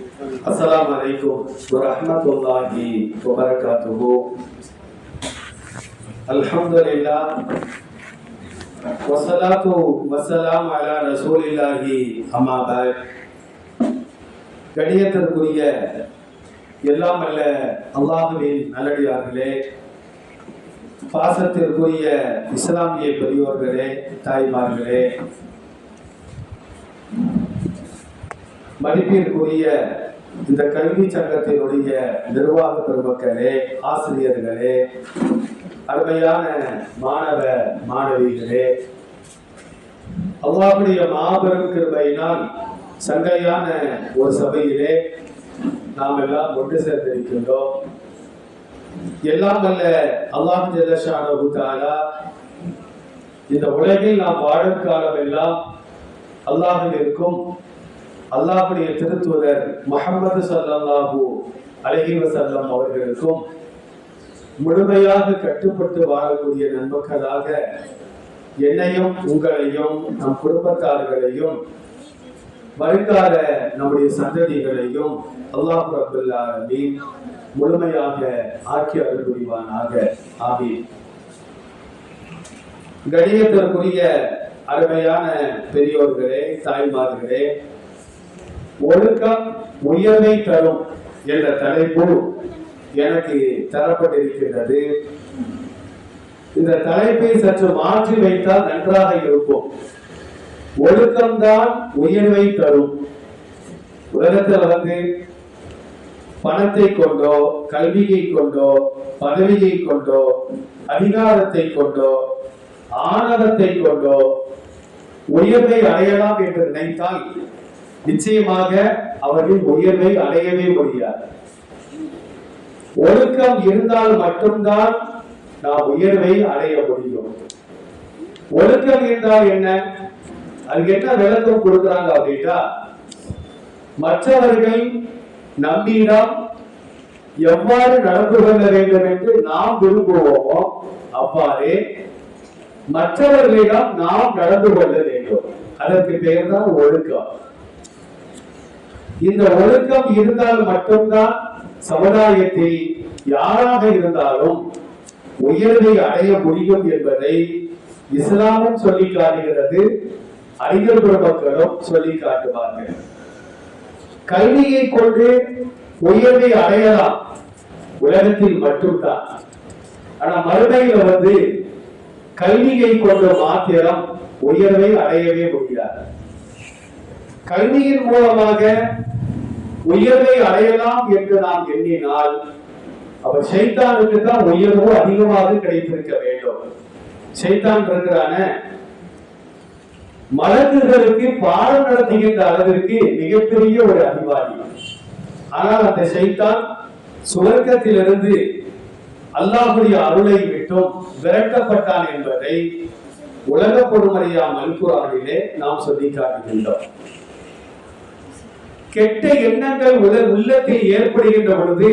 السلام عليكم ورحمة الله وبركاته الحمد لله والصلاة والسلام على رسول الله أما بعد கணியத்திற்குரிய எல்லாம் அல்ல அல்லாஹுவின் நல்லடியார்களே பாசத்திற்குரிய இஸ்லாமிய பெரியோர்களே தாய்மார்களே மதிப்பிற்குரிய இந்த கல்வி சங்கத்தினுடைய நிர்வாக பெருமக்களே ஆசிரியர்களே அருமையான மாணவ மாணவிகளே அவ்வாவுடைய மாபெரும் கிருபையினால் சங்கையான ஒரு சபையிலே நாம் எல்லாம் ஒன்று சேர்ந்திருக்கின்றோம். எல்லாம் அல்ல அல்லாஹ் ஜெலஷானா இந்த உலகில் நாம் வாழும் காலம் எல்லாம் இருக்கும். அல்லாஹுடைய திருத்துவதர் முகமது ஸல்லல்லாஹு அலஹி வசல்லம் அவர்களுக்கும் முழுமையாக கட்டுப்பட்டு வாழக்கூடிய நண்பர்களாக என்னையும் உங்களையும் நம் குடும்பத்தார்களையும் வருங்கால நம்முடைய சந்ததிகளையும் அல்லாஹ் ரபுல் முழுமையாக ஆக்கி அருள் புரிவானாக ஆமீன். கணியத்திற்குரிய அருமையான பெரியோர்களே தாய்மார்களே ஒழுக்கம் உயர்வை தரும் என்ற தலைப்பு எனக்கு தரப்பட்டிருக்கின்றது. இந்த தலைப்பை சற்று மாற்றி வைத்தால் நன்றாக இருக்கும். ஒழுக்கம்தான் உயர்வை தரும். உலகத்தில் வந்து பணத்தை கொண்டோ கல்வியை கொண்டோ பதவியை கொண்டோ அதிகாரத்தை கொண்டோ ஆணவத்தை கொண்டோ உயர்வை அடையலாம் என்று நினைத்தால் நிச்சயமாக அவர்கள் உயர்வை அடையவே முடியாது. ஒழுக்கம் இருந்தால் மட்டும்தான் நாம் உயர்வை அடைய முடியும். ஒழுக்கம் என்றால் என்ன? அதுக்கு என்ன விளக்கம் கொடுக்குறாங்க அப்படின்னா மற்றவர்கள் நம்மிடம் எவ்வாறு நடந்து கொள்ள வேண்டும் என்று நாம் விரும்புவோமோ அவ்வாறே மற்றவர்களிடம் நாம் நடந்து கொள்ள வேண்டும். அதற்கு பெயர் தான் ஒழுக்கம். இந்த ஒழுக்கம் இருந்தால் மட்டும்தான் சமுதாயத்தில் யாராக இருந்தாலும் உயர்வை அடைய முடியும் என்பதை இஸ்லாமும் சொல்லி காட்டுகிறது அறிஞர் மக்களும் சொல்லி காட்டுவார்கள். கல்வியை கொண்டு உயர்வை அடையலாம் உலகத்தில் மட்டும்தான். ஆனா மறுமையில வந்து கல்வியை கொண்டு மாத்திரம் உயர்வை அடையவே முடியாது. கல்வியின் மூலமாக உயர்வை அடையலாம் என்று நாம் எண்ணினால் அப்ப சைத்தானுக்கு தான் உயர்வு அதிகமாக கிடைத்திருக்க வேண்டும். சைத்தான் இருக்கிறான மலக்குகளுக்கு பாடம் நடத்துகின்ற அளவிற்கு மிகப்பெரிய ஒரு அறிவாளி ஆனால் அந்த சைத்தான் சுவர்க்கத்திலிருந்து அல்லாஹுடைய அருளை விட்டும் விரட்டப்பட்டான் என்பதை உலக பொறுமறையா மல்குரானிலே நாம் சொல்லி காட்டுகின்றோம் கெட்ட எண்ணங்கள் உல உள்ளத்தில் ஏற்படுகின்ற பொழுது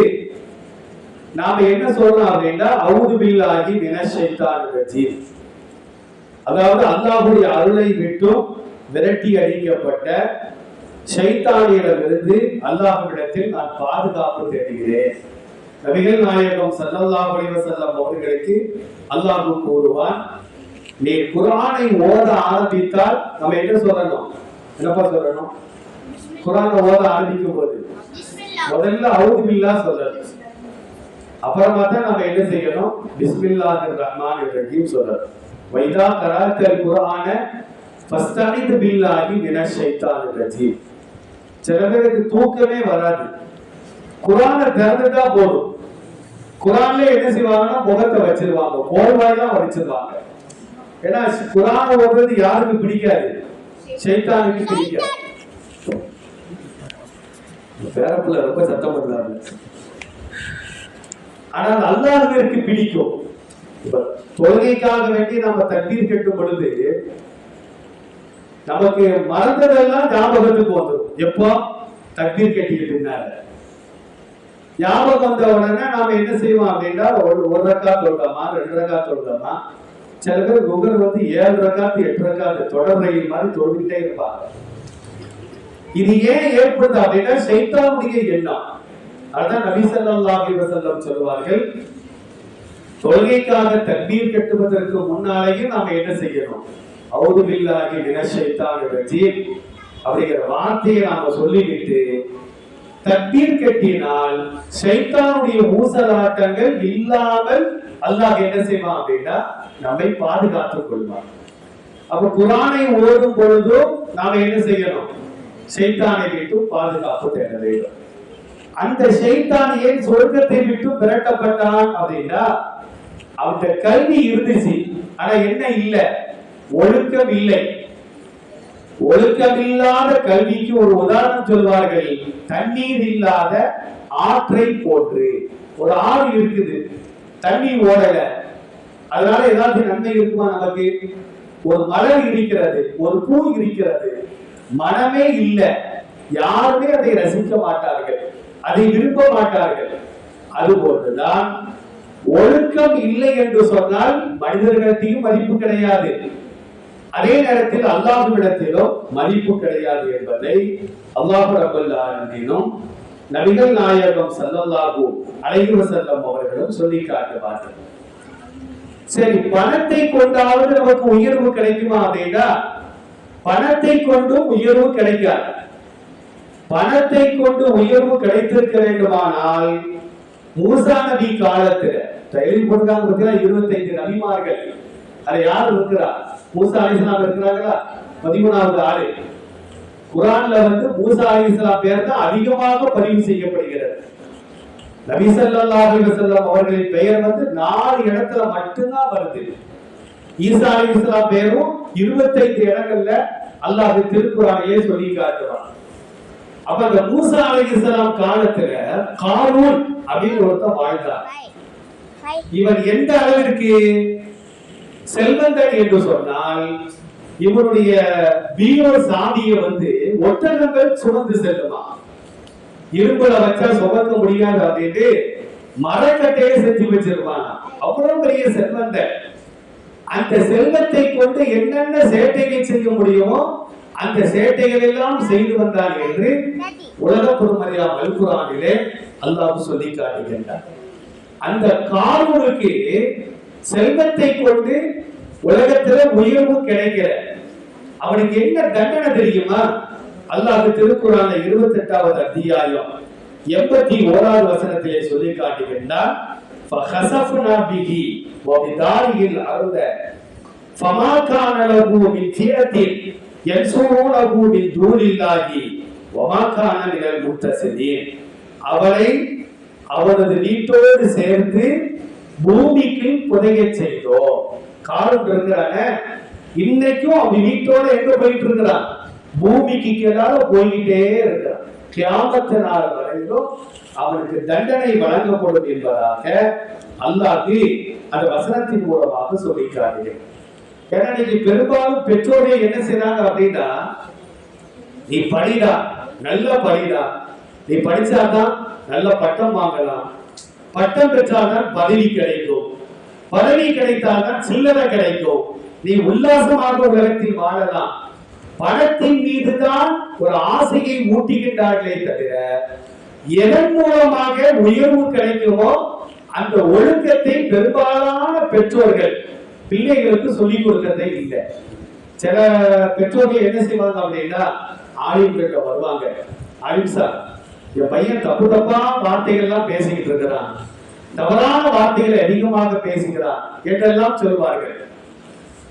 நாம என்ன சொல்றோம் அப்படின்னா அவுது பில்லாகி வினசைத்தான் ரஜீம். அதாவது அல்லாஹுடைய அருளை விட்டும் விரட்டி அடிக்கப்பட்ட சைத்தானியிடமிருந்து அல்லாஹ்விடத்தில் நான் பாதுகாப்பு தேடுகிறேன். நபிகள் நாயகம் ஸல்லல்லாஹு செல்லம் அவர்களுக்கு அல்லாஹு கூறுவான் நீ குரானை ஓத ஆரம்பித்தால் நம்ம என்ன சொல்லணும்? என்னப்பா சொல்லணும்? குர்ஆனை ஓத ஆரம்பிக்கும் போது முதல்ல அவுது பில்லா சொல்லணும். அப்புறமா தான் நம்ம என்ன செய்யணும்? பிஸ்மில்லாஹிர் ரஹ்மானிர் ரஹீம் சொல்லணும். வைதா கராத்தல் குர்ஆன ஃபஸ்தஈத் பில்லாஹி மினஷ் ஷைத்தானிர் ரஜீம் சில பேருக்கு தூக்கமே வராது. குரானை திறந்துட்டா போதும். குரான்ல என்ன செய்வாங்கன்னா முகத்தை வச்சிருவாங்க. போர்வாயெல்லாம் வச்சிருவாங்க ஏன்னா குரான் ஓடுறது யாருக்கு பிடிக்காது? சைத்தானுக்கு பிடிக்காது. பேரப்புல ரொம்ப சத்தம் பண்றாரு ஆனால் அல்லாதவருக்கு பிடிக்கும். இப்ப தொழுகைக்காக வேண்டி நம்ம தண்ணீர் கட்டும் பொழுது நமக்கு மறந்ததெல்லாம் ஞாபகத்துக்கு வந்துடும் எப்போ? தண்ணீர் கட்டிக்கிட்டு இருந்தாரு. ஞாபகம் வந்த உடனே நாம என்ன செய்வோம் அப்படின்னா ஒரு ஒரு ரக்கா தொழுதாமா ரெண்டு ரக்கா தொழுதாமா சில பேர் குகர் வந்து ஏழு ரக்காத்து எட்டு ரக்காத்து தொடர் ரயில் மாதிரி தொழுதுகிட்டே இருப்பாங்க. இது ஏன் ஏற்படுது அப்படின்னா சைத்தானுடைய எண்ணம். அதான் நபி ஸல்லல்லாஹு அலைஹி சொல்வார்கள் தொழுகைக்காக தண்ணீர் கட்டுவதற்கு முன்னாலேயே நாம என்ன செய்யணும்? அவுது பில்லாஹி மினஷ் ஷைத்தானிர் ரஜீம் அப்படிங்கிற வார்த்தையை நாம சொல்லிவிட்டு தக்பீர் கட்டினால் சைத்தானுடைய ஊசலாட்டங்கள் இல்லாமல் அல்லாஹ் என்ன செய்வான் அப்படின்னா நம்மை பாதுகாத்துக் கொள்வான். அப்ப குரானை ஓதும் பொழுதும் நாம என்ன செய்யணும்? சைத்தானை விட்டு பாதுகாப்பு தேட வேண்டும். அந்த ஷைத்தான் ஏன் சொர்க்கத்தை விட்டு விரட்டப்பட்டான் அப்படின்னா அவருடைய கல்வி இருந்துச்சு ஆனா என்ன இல்லை? ஒழுக்கம் இல்லை. ஒழுக்கம் இல்லாத கல்விக்கு ஒரு உதாரணம் சொல்வார்கள். தண்ணீர் இல்லாத ஆற்றை போற்று ஒரு ஆறு இருக்குது தண்ணி ஓடல. அதனால ஏதாவது நன்மை இருக்குமா நமக்கு? ஒரு மலர் இருக்கிறது ஒரு பூ இருக்கிறது. மனமே இல்லை. யாருமே அதை ரசிக்க மாட்டார்கள். அதை விரும்ப மாட்டார்கள். அதுபோன்றுதான் ஒழுக்கம் இல்லை என்று சொன்னால் மனிதர்களிடத்தையும் மதிப்பு கிடையாது. அதே நேரத்தில் அல்லாஹுவிடத்திலும் மதிப்பு கிடையாது என்பதை அல்லாஹ் ரபுல் நபிகள் நாயகம் ஸல்லல்லாஹு அலைஹி செல்லம் அவர்களும் சொல்லி காட்டுவார்கள் சரி பணத்தை கொண்டாவது நமக்கு உயர்வு கிடைக்குமா அப்படின்னா பணத்தை கொண்டும் உயர்வு கிடைக்காது. பணத்தை கொண்டு உயர்வு கிடைத்திருக்க வேண்டுமானால் மூசா நபி காலத்துல டைரி போட்டாங்க பார்த்தீங்கன்னா இருபத்தைந்து நபிமார்கள். அதை யார் இருக்கிறா? மூசா அலிஸ்லாம் இருக்கிறாங்களா பதிமூணாவது ஆளு. குரான்ல வந்து மூசா அலிஸ்லாம் பேர் தான் அதிகமாக பதிவு செய்யப்படுகிறது. நபிசல்லாஹி ஸல்லல்லாஹு அவர்களின் பெயர் வந்து நாலு இடத்துல மட்டும்தான் வருது. ஈசா அலிஸ்லாம் பேரும் இருபத்தைந்து இடங்கள்ல அல்லாஹ் திருக்குறானையே சொல்லி காட்டுவான் அப்ப அந்த மூசா அலிஸ்லாம் காலத்துல காரூன் அப்படின்னு ஒருத்தர் வாழ்ந்தார் இவன் எந்த அளவிற்கு செல்வந்தன் என்று சொன்னால் இவனுடைய வீர சாமியை வந்து ஒட்டகங்கள் சுமந்து செல்லுமா இரும்புல வச்சா சுமக்க முடியாது அப்படின்ட்டு மரக்கட்டையை செஞ்சு வச்சிருப்பான் அவ்வளவு பெரிய செல்வந்தன். அந்த செல்வத்தை கொண்டு என்னென்ன சேட்டைகள் செய்ய முடியுமோ அந்த சேட்டைகள் எல்லாம் செய்து வந்தான் என்று உலக பொறுமறியா மல்குரானிலே அல்லாஹ் சொல்லி காட்டுகின்றார். அந்த காரூனுக்கு செல்வத்தை கொண்டு உலகத்துல உயர்வு கிடைக்கிற அவனுக்கு என்ன தண்டனை தெரியுமா? அல்லாஹ் திருக்குறான இருபத்தி எட்டாவது அத்தியாயம் எண்பத்தி ஓராவது வசனத்திலே சொல்லி காட்டுகின்றார் فخسفنا به وبداره الأرض فما كان له من فئة ينصرونه من دون الله وما كان من المتصلين அவரை அவரது வீட்டோடு சேர்த்து பூமிக்கு புதைய செய்தோம் காலம் இருக்கிறான இன்னைக்கும் அவன் வீட்டோட எங்க போயிட்டு இருக்கிறான் பூமிக்கு கீழால போய்கிட்டே இருக்கிறான் கியாமத்து நாள் அவருக்கு தண்டனை வழங்கப்படும் என்பதாக அல்லாஹி அந்த வசனத்தின் மூலமாக சொல்லிக்கிறார்கள். ஏன்னா நீங்க பெரும்பாலும் பெற்றோரே என்ன செய்றாங்க அப்படின்னா நீ படிடா நல்லா படிடா. நீ படிச்சாதான் நல்ல பட்டம் வாங்கலாம். பட்டம் பெற்றால்தான் பதவி கிடைக்கும். பதவி கிடைத்தால்தான் சில்லறை கிடைக்கும். நீ உல்லாசமாக உலகத்தில் வாழலாம். பணத்தின் மீதுதான் ஒரு ஆசையை ஊட்டுகின்றார்களே தவிர எதன் மூலமாக உயர்வு கிடைக்குமோ அந்த ஒழுக்கத்தை பெரும்பாலான பெற்றோர்கள் பிள்ளைகளுக்கு சொல்லிக் கொடுக்கறதே இல்லை. சில பெற்றோர்கள் என்ன செய்வாங்க அப்படின்னா ஆலிம் கிட்ட வருவாங்க. ஆலிம் சார் என் பையன் தப்பு தப்பா வார்த்தைகள்லாம் பேசிக்கிட்டு இருக்கிறான். தவறான வார்த்தைகளை அதிகமாக பேசுகிறான் என்றெல்லாம் சொல்வார்கள்.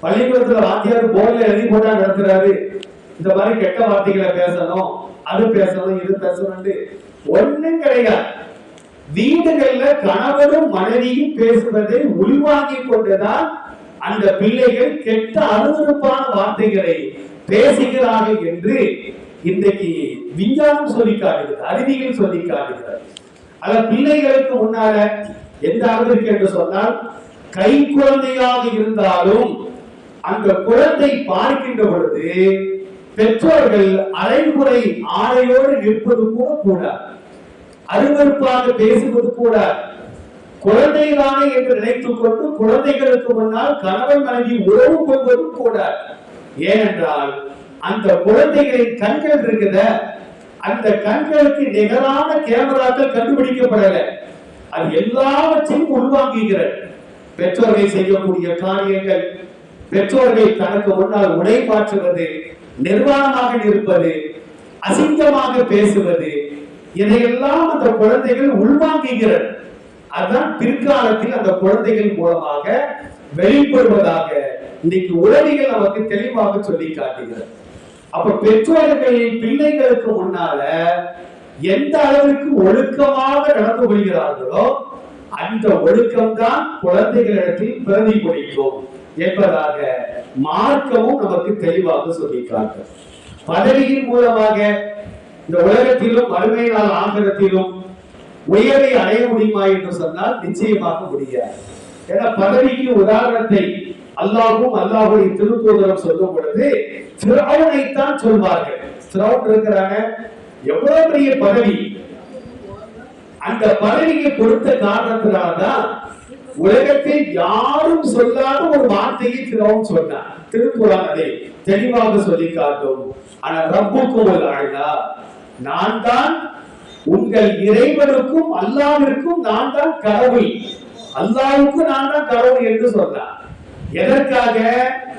பள்ளிக்கூடத்துல வாத்தியார் போர்ல எழுதி போட்டா நடத்துறாரு. இந்த மாதிரி கெட்ட வார்த்தைகளை பேசணும் அது பேசணும் இது பேசணும்னு ஒண்ணும் கிடையாது. வீடுகள்ல கணவரும் மனைவியும் பேசுவதை உள்வாங்கிக் கொண்டுதான் அந்த பிள்ளைகள் கெட்ட அருவறுப்பான வார்த்தைகளை பேசுகிறார்கள் என்று இன்றைக்கு விஞ்ஞானம் சொல்லி காட்டுகிறது அறிவியல் சொல்லி காட்டுகிறது. அத பிள்ளைகளுக்கு முன்னால எந்த அளவிற்கு என்று சொன்னால் கை குழந்தையாக இருந்தாலும் அந்த குழந்தை பார்க்கின்ற பொழுது பெற்றோர்கள் அரைமுறை ஆடையோடு நிற்பது கூட கூடாது. அருவறுப்பாக பேசுவது கூட குழந்தைதானே என்று நினைத்துக் கொண்டு குழந்தைகளுக்கு முன்னால் கணவன் மனைவி உறவு கொள்வதும் கூட. ஏனென்றால் அந்த குழந்தைகளின் கண்கள் இருக்குத அந்த கண்களுக்கு நிகரான கேமராக்கள் கண்டுபிடிக்கப்படல. அது எல்லாவற்றையும் உள்வாங்குகிற பெற்றோர்கள் செய்யக்கூடிய காரியங்கள் பெற்றோர்கள் தனக்கு முன்னால் உடை மாற்றுவது நிர்வாணமாக இருப்பது அசிங்கமாக பேசுவது இதையெல்லாம் அந்த குழந்தைகள் உள்வாங்குகிறது. அதுதான் பிற்காலத்தில் அந்த குழந்தைகள் மூலமாக வெளிப்படுவதாக இன்னைக்கு உளவிகள் நமக்கு தெளிவாக சொல்லி காட்டுகிறது. அப்ப பெற்றோர்கள் பிள்ளைகளுக்கு முன்னால எந்த அளவிற்கு ஒழுக்கமாக நடந்து கொள்கிறார்களோ அந்த ஒழுக்கம் தான் குழந்தைகளிடத்தில் பிரதிபலிக்கும் என்பதாக மார்க்கமும் நமக்கு தெளிவாக சொல்லி காட்டும் பதவியின் மூலமாக இந்த உலகத்திலும் வறுமை நாள் உயரை அடைய முடியுமா என்று சொன்னால் நிச்சயமாக முடியாது. ஏன்னா பதவிக்கு உதாரணத்தை அல்லாஹும் அல்லாஹுடைய திருத்தூதரம் சொல்லும் பொழுது தான் சொல்வார்கள். சிரௌன் இருக்கிறாங்க. எவ்வளவு பெரிய பதவி? அந்த பதவியை கொடுத்த காரணத்தினால்தான் உலகத்தில் யாரும் சொல்லாத ஒரு வார்த்தையை திரவும் சொன்னார். திருக்குறான் அதை தெளிவாக சொல்லி காட்டும் ஆனா ரப்புக்கும் ஒரு அழகா நான் தான் உங்கள் இறைவனுக்கும் அல்லாவிற்கும் நான் தான் கடவுள். அல்லாவுக்கும் நான் தான் கடவுள் என்று சொன்னார். எதற்காக?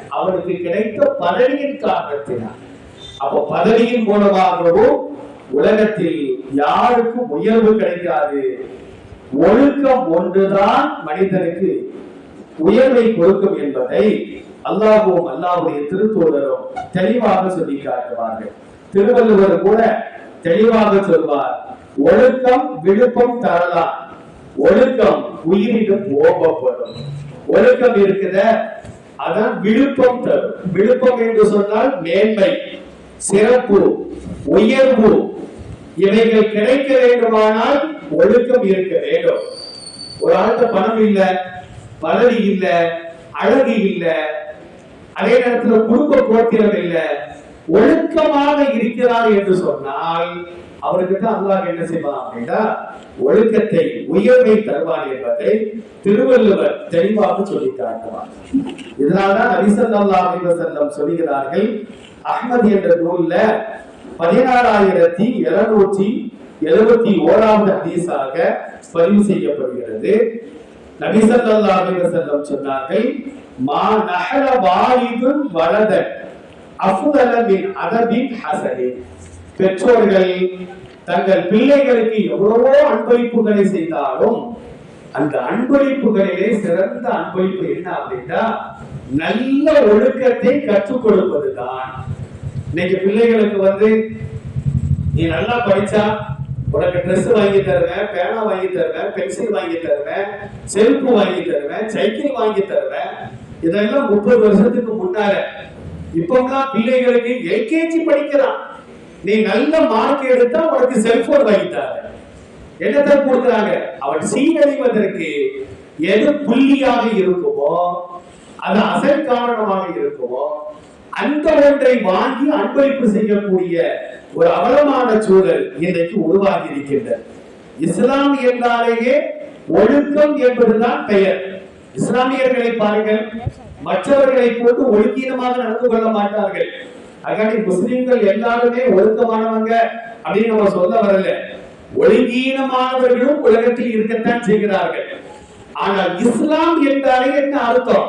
அவனுக்கு கிடைத்த பதவியின் காரணத்தினால். அப்ப பதவியின் மூலமாகவும் உலகத்தில் யாருக்கும் உயர்வு கிடைக்காது. ஒழுக்கம் ஒன்றுதான் மனிதனுக்கு உயர்வை கொடுக்கும் என்பதை அல்லாஹும் அல்லாவுடைய திருத்தோழரும் தெளிவாக சொல்லி காட்டுவார்கள். திருவள்ளுவர் கூட தெளிவாக சொல்வார். ஒழுக்கம் விழுப்பம் தரலாம். ஒழுக்கம் உயிரிடம் ஓபப்படும் ஒழுக்கம் இருக்குத அதான் விழுப்பம் தரும். விழுப்பம் என்று சொன்னால் மேன்மை சிறப்பு உயர்வு. இவைகள் கிடைக்க வேண்டுமானால் ஒழுக்கம் இருக்க வேண்டும். ஒரு ஆளுக்கு பணம் இல்ல பதவி இல்ல அழகு இல்ல அதே நேரத்தில் குடும்ப கோத்திரம் இல்லை ஒழுக்கமாக இருக்கிறார் என்று சொன்னால் அவருக்கு அல்லாஹ் என்ன செய்வான் அப்படின்னா ஒழுக்கத்தை உயர்வை தருவான் என்பதை திருவள்ளுவர் தெளிவாக சொல்லி காட்டுவார். இதனால்தான் நபிசல்லா அலிவசல்லம் சொல்லுகிறார்கள் அஹ்மத் என்ற நூல்ல பதினாறாயிரத்தி இருநூற்றி எழுபத்தி ஓராவது ஹதீஸாக பதிவு செய்யப்படுகிறது. நபிசல்லா அலிவசல்லம் சொன்னார்கள் மா நகர வாயுதும் வலதன். அதபின் ஹசனின் பெற்றோர்கள் தங்கள் பிள்ளைகளுக்கு எவ்வளவோ அன்பளிப்புகளை செய்தாலும் அந்த அன்பளிப்புகளிலே சிறந்த அன்பளிப்பு என்ன அப்படின்னா நல்ல ஒழுக்கத்தை கற்றுக் கொடுப்பதுதான். இன்னைக்கு பிள்ளைகளுக்கு வந்து நீ நல்லா படிச்சா உனக்கு ட்ரெஸ் வாங்கி தருவேன் பேனா வாங்கி தருவேன் பென்சில் வாங்கி தருவேன் செருப்பு வாங்கி தருவேன் சைக்கிள் வாங்கி தருவேன் இதெல்லாம் முப்பது வருஷத்துக்கு முன்னால இப்பெல்லாம் பிள்ளைகளுக்கு எல்கேஜி படிக்கிறான். நீ நல்ல மார்க் எடுத்தா உனக்கு செல்போன் வாங்கிட்டாங்க என்னத்தை கொடுக்குறாங்க? அவன் சீரழிவதற்கு எது புள்ளியாக இருக்குமோ அது அசல் காரணமாக இருக்குமோ அந்த ஒன்றை வாங்கி அன்பளிப்பு செய்யக்கூடிய ஒரு அவலமான சூழல் இன்றைக்கு உருவாகி இருக்கின்றது இஸ்லாம் என்றாலேயே ஒழுக்கம் என்பதுதான் பெயர். இஸ்லாமியர்களை பாருங்கள். மற்றவர்களை போட்டு ஒழுக்கீனமாக நடந்து கொள்ள மாட்டார்கள். அகாடி முஸ்லிம்கள் எல்லாருமே ஒழுக்கமானவங்க அப்படின்னு நம்ம சொல்ல வரல. ஒழுங்கீனமானவர்களும் உலகத்தில் இருக்கத்தான் செய்கிறார்கள். ஆனால் இஸ்லாம் என்றாலே என்ன அர்த்தம்?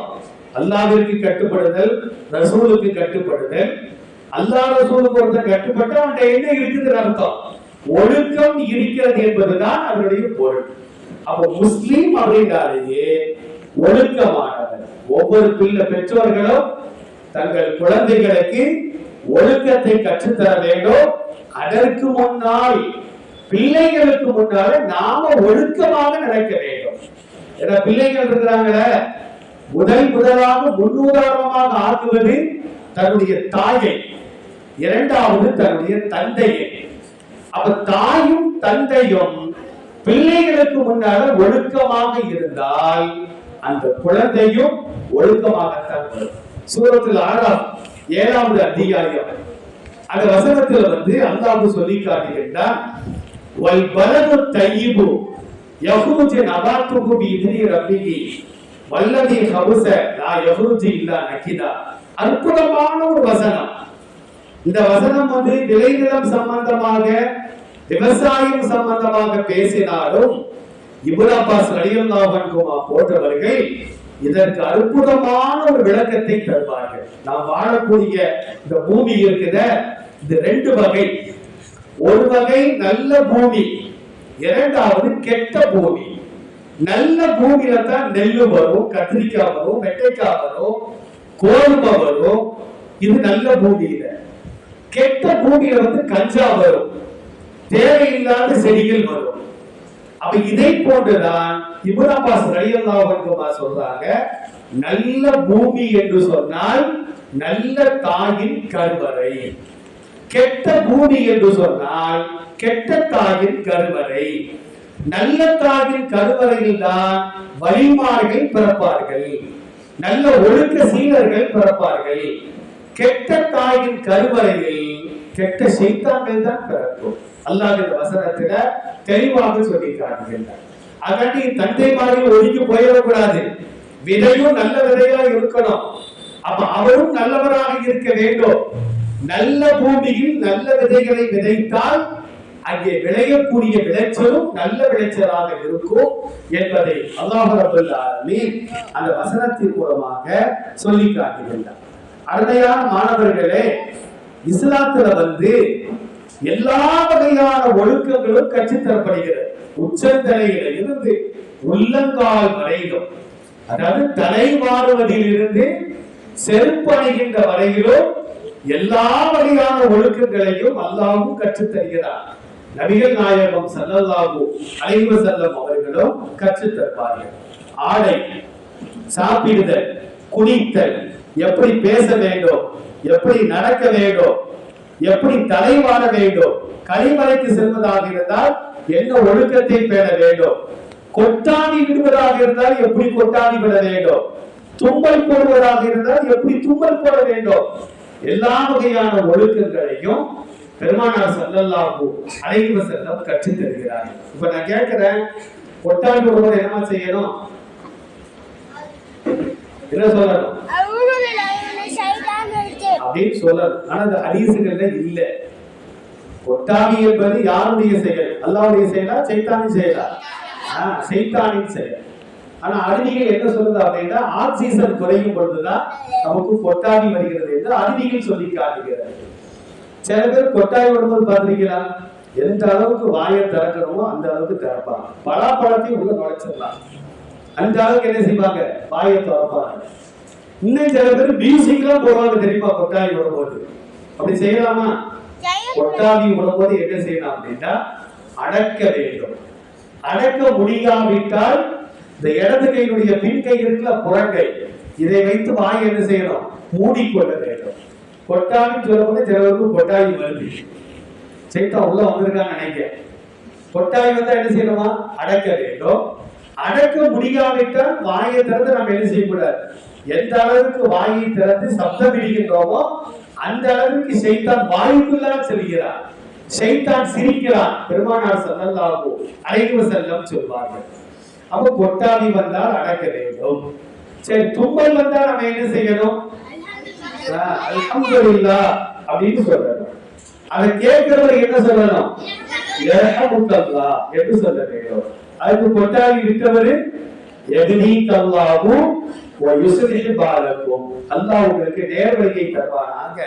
அல்லாவிற்கு கட்டுப்படுதல் ரசூலுக்கு கட்டுப்படுதல். அல்லா ரசூலுக்கு ஒருத்தர் கட்டுப்பட்டு அவன் என்ன இருக்குது அர்த்தம்? ஒழுக்கம் இருக்கிறது என்பதுதான் அவருடைய பொருள். அப்ப முஸ்லீம் அப்படின்றாலேயே ஒழுக்கமானவர் ஒவ்வொரு பிள்ளை பெற்றோர்களும் தங்கள் குழந்தைகளுக்கு ஒழுக்கத்தை கற்றுத்தர வேண்டும். அதற்கு முன்னால் பிள்ளைகளுக்கு முன்னால நாம ஒழுக்கமாக நடக்க வேண்டும். ஏன்னா பிள்ளைகள் இருக்கிறாங்களே முதல் முதலாக முன்னுதாரணமாக ஆக்குவது தன்னுடைய தாயை இரண்டாவது தன்னுடைய தந்தையை. அப்ப தாயும் தந்தையும் பிள்ளைகளுக்கு முன்னால ஒழுக்கமாக இருந்தால் அந்த குழந்தையும் ஒழுக்கமாகத்தான் வரும். சூரத்தில் ஆறாம் ஏழாவது அதிகாரியம் அந்த வசனத்துல வந்து அல்லாஹ் சொல்லி காட்டுகின்றான் வல் பலது தையிபு யஹூஜு நபாத்துஹு பி ரப்பிஹி. வல்லதி ஹபுச லா யஹூஜு இல்லா நகிதா. அற்புதமான ஒரு வசனம். இந்த வசனம் வந்து விளைநிலம் சம்பந்தமாக விவசாயம் சம்பந்தமாக பேசினாலும் இப்னு அப்பாஸ் ரலியல்லாஹு போன்றவர்கள் இதற்கு அற்புதமான ஒரு விளக்கத்தை தருவார்கள். நாம் வாழக்கூடிய இந்த பூமி இருக்குத. இது ரெண்டு வகை. ஒரு வகை நல்ல பூமி இரண்டாவது கெட்ட பூமி. நல்ல பூமியில தான் நெல்லு வரும் கத்திரிக்காய் வரும் வெட்டைக்காய் வரும் கோதுமை வரும். இது நல்ல பூமியில. கெட்ட பூமியில வந்து கஞ்சா வரும். தேவையில்லாத செடிகள் வரும். அப்ப இதை போன்றுதான் இப்னு அப்பாஸ் ரலியல்லாஹு சொல்றாங்க நல்ல பூமி என்று சொன்னால் நல்ல தாயின் கருவறை. கெட்ட பூமி என்று சொன்னால் கெட்ட தாயின் கருவறை. நல்ல தாயின் கருவறையில் தான் வழிமார்கள் பிறப்பார்கள். நல்ல ஒழுக்க சீலர்கள் பிறப்பார்கள். கெட்ட தாயின் கருவறையில் கெட்ட சைத்தான்கள் தான் பிறக்கும். அல்லாவின் வசனத்துல தெளிவாக சொல்லி காட்டுகின்றார் அதாண்டி தந்தை மாதிரி ஒதுக்கி போயிடக்கூடாது. விதையும் நல்ல விதையா இருக்கணும். அப்ப அவரும் நல்லவராக இருக்க வேண்டும். நல்ல பூமியில் நல்ல விதைகளை விதைத்தால் அங்கே விளையக்கூடிய விளைச்சலும் நல்ல விளைச்சலாக இருக்கும் என்பதை அல்லாஹ் அந்த வசனத்தின் மூலமாக சொல்லி காட்டுகின்றார் அருமையான மாணவர்களே இஸ்லாத்துல வந்து எல்லா வகையான ஒழுக்கங்களும் கற்றுத்தரப்படுகிறது. உச்சந்தலையில இருந்து உள்ளங்கால் வரையிலும் அதாவது தலை மாறுவதில் இருந்து செருப்பணிகின்ற வரையிலும் எல்லா வகையான ஒழுக்கங்களையும் அல்லாவும் கற்றுத்தருகிறார் நபிகள் நாயகம் ஸல்லல்லாஹு அலைஹி செல்லம் அவர்களும் கற்றுத்தருவார்கள். ஆடை சாப்பிடுதல் குடித்தல் எப்படி பேச வேண்டும் எப்படி நடக்க வேண்டும் எப்படி தலை வாழ வேண்டும் கழிவறைக்கு செல்வதாக இருந்தால் என்ன ஒழுக்கத்தை பேண வேண்டும் கொட்டாணி விடுவதாக இருந்தால் எப்படி கொட்டாணி விட வேண்டும் தும்மல் போடுவதாக இருந்தால் எப்படி தும்மல் போட வேண்டும் எல்லா வகையான ஒழுக்கங்களையும் பெருமானார் ஸல்லல்லாஹு அலைஹி செல்லம் கற்றுத் தருகிறார். இப்ப நான் கேட்கிறேன் கொட்டாணி விடும்போது என்ன செய்யணும்? என்ன சொல்லணும்? அப்படின்னு சொல்லணும் ஆனா அந்த ஹதீசுகள்ல இல்ல. கொட்டாவி என்பது யாருடைய செயல்? அல்லாவுடைய செயலா சைத்தானின் செயலா? ஆஹ் சைத்தானின் செயல். ஆனா அறிவிகள் என்ன சொல்லுது அப்படின்னா ஆக்சிஜன் குறையும் பொழுதுதான் நமக்கு கொட்டாவி வருகிறது என்று அறிவிகள் சொல்லி காட்டுகிறது சில பேர் கொட்டாவி வரும்போது பார்த்திருக்கீங்களா? எந்த அளவுக்கு வாயை திறக்கணுமோ அந்த அளவுக்கு திறப்பாங்க. பலாப்பழத்தையும் உள்ள நுழைச்சிடலாம். அந்த அளவுக்கு என்ன செய்வாங்க? வாயை திறப்பாங்க. இன்னும் சில பேர் மியூசிக்லாம் போடுவாங்க தெரியுமா? கொட்டாவி விடும்போது அப்படி செய்யலாமா? கொட்டாவி விடும்போது என்ன செய்யலாம் அப்படின்னா அடக்க வேண்டும். அடக்க முடியாவிட்டால் இந்த இடது கையினுடைய பின் கை இருக்குல்ல புறங்கை இதை வைத்து வாய் என்ன செய்யணும்? மூடிக்கொள்ள வேண்டும். கொட்டாவி சொல்லும்போது சிலருக்கு கொட்டாவி வருது. சைத்தா உள்ள வந்திருக்கான்னு நினைக்கிறேன். கொட்டாவி வந்தா என்ன செய்யணுமா? அடக்க வேண்டும். அடக்க முடியாவிட்டால் வாயை திறந்து நம்ம என்ன செய்யக்கூடாது? எந்த அளவுக்கு வாயை திறந்து சப்தம் இடிக்கின்றோமோ அந்த அளவுக்கு செய்தான் வாயுக்குள்ளால் செல்கிறார். செய்தான் சிரிக்கிறான். பெருமானார் ஸல்லல்லாஹு அலைஹி செல்லம் சொல்வார்கள். அப்ப கொட்டாவி வந்தால் அடக்க வேண்டும். சரி தும்பல் வந்தால் நம்ம என்ன செய்யணும்? ஆஹ், அப்படின்னு சொல்லணும். அதை கேட்கிறவர் என்ன சொல்லணும்? யர்ஹமுக்கல்லாஹ் என்று சொல்ல வேண்டும். அதுக்கு கொட்டாவி விட்டவர் எதினி கல்லாவு அல்லாஹ் உங்களுக்கு நேர்வழியை தருவானாக.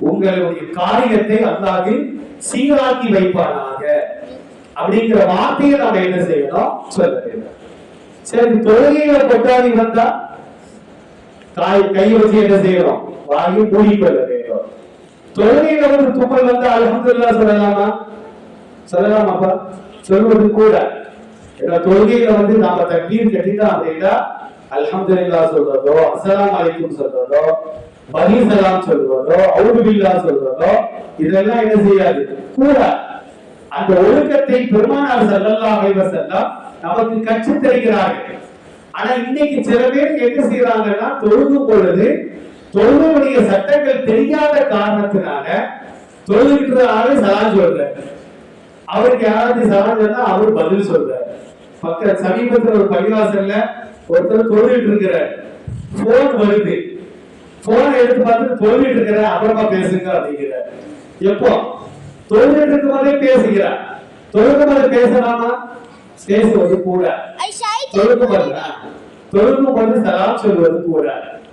உங்களுடைய காரியத்தை அல்லாஹ் சீராக்கி வைப்பானாக. அப்படிங்கிற வார்த்தையை நாம என்ன செய்யணும்? சொல்ல வேண்டும். சரி தொழுகையில கொட்டாதி வந்தா? தாய் கை வச்சு என்ன செய்யணும்? வாங்கி மூடிக்கொள்ள வேண்டும். தொழுகையில வந்து தும்மல் வந்தா அலமதுல்லா சொல்லலாமா? சொல்லலாமாப்பா சொல்வது கூட. ஏன்னா தொழுகையில வந்து நாம தண்ணீர் கட்டிட்டோம் அப்படின்னா அல்ஹம்துலில்லா சொல்றதோ அஸ்ஸலாமு அலைக்கும் சொல்றதோ பதில் சலாம் சொல்றதோ அவுதுபில்லா சொல்றதோ இதெல்லாம் என்ன செய்யாது? கூட அந்த ஒழுக்கத்தை பெருமானார் ஸல்லல்லாஹு அலைஹி வஸல்லம் நமக்கு கற்று தருகிறார்கள். ஆனா இன்னைக்கு சில பேர் என்ன செய்யறாங்கன்னா தொழுகும் பொழுது தொழுகையுடைய சட்டங்கள் தெரியாத காரணத்தினால தொழுகின்ற ஆளு சலாம் அவருக்கு யாராவது சலாம் சொன்னா அவர் பதில் சொல்றாரு. பக்க சமீபத்துல ஒரு பள்ளிவாசல்ல ஒருத்தர் தொழுகிட்டு இருக்கிறார் போன் வருது. போன் எடுத்து பார்த்து தொழுவிட்டு இருக்கிறேன் அப்புறமா பேசுங்க அப்படிங்கிற எப்போ? தொழுவிட்டு இருக்கும் போதே பேசுகிறார் தொழுகும் போது பேசலாமா பேசுவது கூட. தொழுகும் போது தொழுகும் போது சலாம் சொல்வது கூட.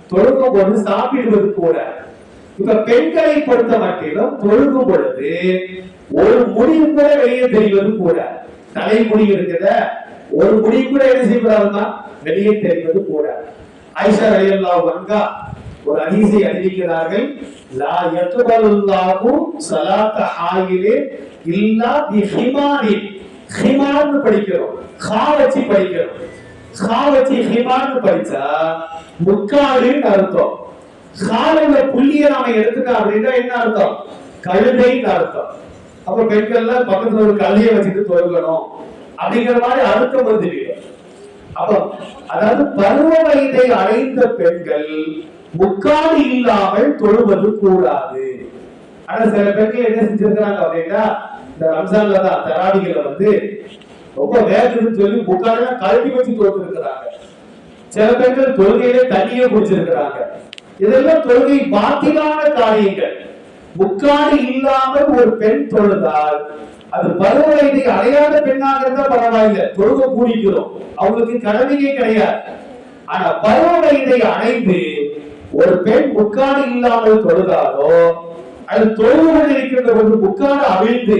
தொழுகும் போது சாப்பிடுவது கூட. இப்ப பெண்களை பொறுத்த மட்டிலும் தொழுகும் பொழுது ஒரு முடிவு கூட வெளியே தெரிவது கூட. தலைமுடி இருக்குத. ஒரு முடி கூட என்ன செய்யக்கூடாதுன்னா வெளியே தெரிவது கூட ஐஷா ரயல்லா அன்ஹா ஒரு அதிசை அறிவிக்கிறார்கள் லா யக்பலுல்லாஹு ஸலாத்த ஹாயிலே இல்லா பி ஹிமாரின் ஹிமார்னு படிக்கிறோம் ஹா வச்சு படிக்கிறோம். ஹா வச்சு ஹிமார்னு படிச்சா முக்காடுன்னு அர்த்தம். ஹாலுல புள்ளிய நாம எடுத்துட்டோம் அப்படின்னா என்ன அர்த்தம்? கழுதைன்னு அர்த்தம். அப்ப பெண்கள்லாம் பக்கத்துல ஒரு கல்லையை வச்சுட்டு தொழுகணும். அப்படிங்கிற மாதிரி அழுத்தம் வந்துவிடும் அப்ப அதாவது பருவ வயதை அடைந்த பெண்கள் முக்காடு இல்லாமல் தொழுவது கூடாது. ஆனா சில பெண்கள் என்ன செஞ்சிருக்கிறாங்க அப்படின்னா இந்த ரம்ஜான்ல தான் தராவிகளை வந்து ரொம்ப வேகத்துன்னு சொல்லி முக்காடெல்லாம் கழுவி வச்சு தொழுது இருக்கிறாங்க சில பெண்கள் தொழுகையிலே தண்ணியே குடிச்சிருக்கிறாங்க. இதெல்லாம் தொழுகை பாத்திலான காரியங்கள். முக்காடு இல்லாமல் ஒரு பெண் தொழுதால் அது பருவ அடையாத பெண்ணாக இருந்தா பரவாயில்லை. தொழுக கூடிக்கிறோம். அவங்களுக்கு கடமையே கிடையாது. ஆனா பருவ அடைந்து ஒரு பெண் உட்காடு இல்லாமல் தொழுதாலோ அது தொழுது கொண்டிருக்கின்ற ஒரு உட்காடு அவிழ்ந்து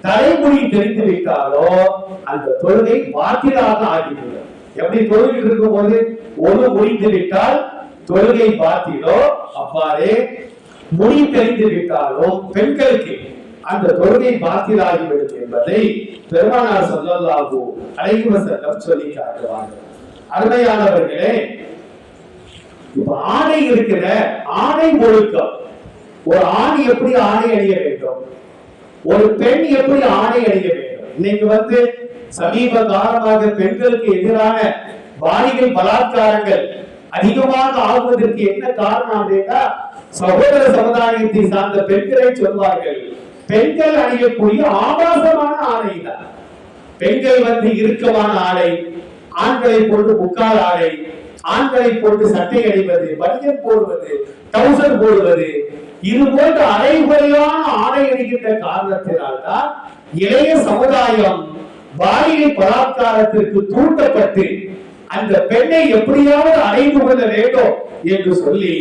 தலைமுடி தெரிந்து விட்டாலோ அந்த தொழுகை பாத்திலாக ஆகிவிடும். எப்படி தொழுகிட்டு இருக்கும் போது? ஒரு முடிந்து விட்டால் தொழுகை பாத்திலோ அவ்வாறே முடி தெரிந்து விட்டாலும் பெண்களுக்கு அந்த தொழுகை பாத்திராகிவிடும் என்பதை பெருமானார் சொல்லல்லாஹு அழைக்கும் சொல்லி காட்டுவார்கள் அருமையானவர்களே இப்ப ஆணை இருக்கிற ஆணை ஒழுக்கம். ஒரு ஆண் எப்படி ஆணை அணிய வேண்டும்? ஒரு பெண் எப்படி ஆணை அணிய வேண்டும்? இன்னைக்கு வந்து சமீப காலமாக பெண்களுக்கு எதிரான பாலியல் பலாத்காரங்கள் அதிகமாக ஆகுவதற்கு என்ன காரணம் அப்படின்னா சகோதர சமுதாயத்தை சார்ந்த பெண்களை சொல்வார்கள். பெண்கள் அணியக்கூடிய ஆபாசமான ஆடை தான் பெண்கள் வந்து இறுக்கமான ஆடை ஆண்களை போட்டு முக்கால் ஆடை ஆண்களை போட்டு சட்டை அணிவது பனியன் போடுவது டவுசர் போடுவது இது போன்ற அரைகுறையான ஆடை அணிகின்ற காரணத்தினால்தான் இளைய சமுதாயம் பாலியல் பலாத்காரத்திற்கு தூண்டப்பட்டு அந்த பெண்ணை எப்படியாவது அடைந்து கொள்ள வேண்டும் என்று சொல்லி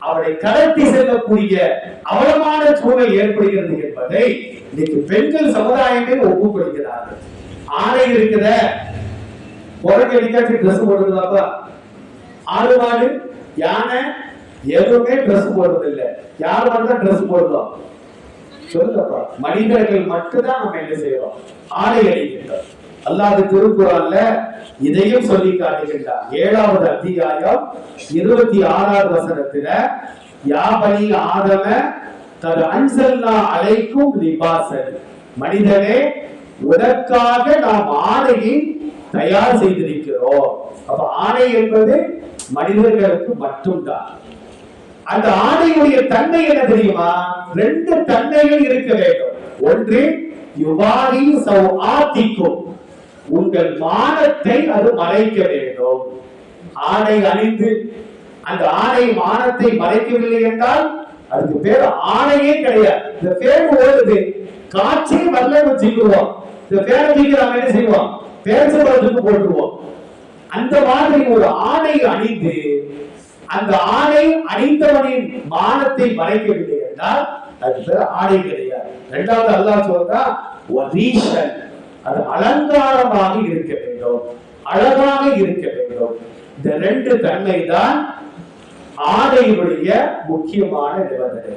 அவளை கடத்தி செல்லக்கூடிய அவலமான சூழல் ஏற்படுகிறது என்பதை இன்னைக்கு பெண்கள் சமுதாயமே ஒப்புக்கொள்கிறார்கள். ஆடை இருக்கிற குரங்கு ட்ரெஸ் போடுறதாப்பா ஆடு மாடு யானை எதுவுமே ட்ரெஸ் போடுறது இல்ல யார் மட்டும் ட்ரெஸ் போடுறோம் சொல்லுங்கப்பா. மனிதர்கள் மட்டும்தான் நம்ம என்ன செய்யறோம்? ஆடை அணிகின்றோம். அல்லாது திருக்குறள்ல இதையும் சொல்லி காட்டுகின்றார். ஏழாவது அத்தியாயம் இருபத்தி ஆறாவது வசனத்துல யாபனி ஆதம தது அன்சல்லா அழைக்கும் லிபாசன். மனிதனே உனக்காக நாம் ஆணையை தயார் செய்திருக்கிறோம். அப்ப ஆணை என்பது மனிதர்களுக்கு மட்டும்தான். அந்த ஆணையுடைய தன்மை என்ன தெரியுமா? ரெண்டு தன்மைகள் இருக்க வேண்டும். ஒன்று யுவாரி சௌ ஆத்திக்கும் உங்கள் மானத்தை அது மறைக்க வேண்டும். ஆடை அணிந்து அந்த ஆடை மானத்தை மறைக்கவில்லை என்றால் அதுக்கு பேர் ஆணையே கிடையாது. இந்த பேர் ஓடுது. காட்சி வரல வச்சுக்குவோம் இந்த பேரை தூக்கி நாம என்ன செய்வோம்? பேசப்படுறதுக்கு போட்டுருவோம். அந்த மாதிரி ஒரு ஆணை அணிந்து அந்த ஆணை அணிந்தவனின் மானத்தை மறைக்கவில்லை என்றால் அது பேர் ஆணை கிடையாது. இரண்டாவது அல்லாஹ் சொல்றா ஒரீஷன். அது அலங்காரமாக இருக்க வேண்டும். அழகாக இருக்க வேண்டும். இந்த ரெண்டு தன்மை தான் ஆடையுடைய முக்கியமான நிபந்தனை.